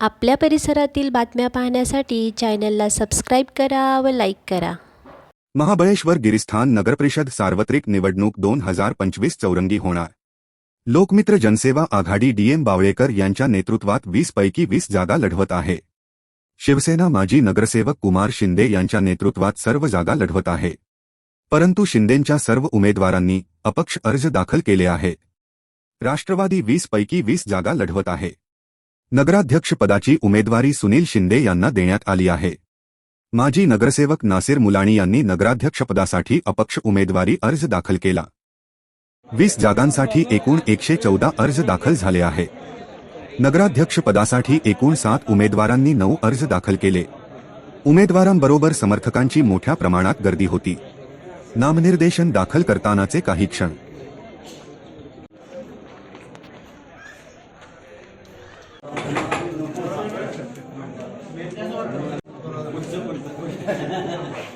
आपल्या परिसरातील बातम्या पाहण्यासाठी चॅनलला सबस्क्राईब करा व लाईक करा. महाबळेश्वर गिरिस्थान नगरपरिषद सार्वत्रिक निवडणूक दोन हजार पंचवीस चौरंगी होणार. लोकमित्र जनसेवा आघाडी डीएम बावळेकर यांच्या नेतृत्वात वीस पैकी वीस जागा लढवत आहे. शिवसेना माजी नगरसेवक कुमार शिंदे यांच्या नेतृत्वात सर्व जागा लढवत आहे. परंतु शिंदेंच्या सर्व उमेदवारांनी अपक्ष अर्ज दाखल केले आहे. राष्ट्रवादी वीस पैकी वीस जागा लढवत आहे. नगराध्यक्षपदाची उमेदवारी सुनील शिंदे यांना देण्यात आली आहे. माजी नगरसेवक नासिर मुलाणी यांनी नगराध्यक्षपदासाठी अपक्ष उमेदवारी अर्ज दाखल केला. वीस जागांसाठी एकूण एकशे चौदा अर्ज दाखल झाले आहे. नगराध्यक्षपदासाठी एकूण सात उमेदवारांनी नऊ अर्ज दाखल केले. उमेदवारांबरोबर समर्थकांची मोठ्या प्रमाणात गर्दी होती. नामनिर्देशन दाखल करतानाचे काही क्षण. Thank you.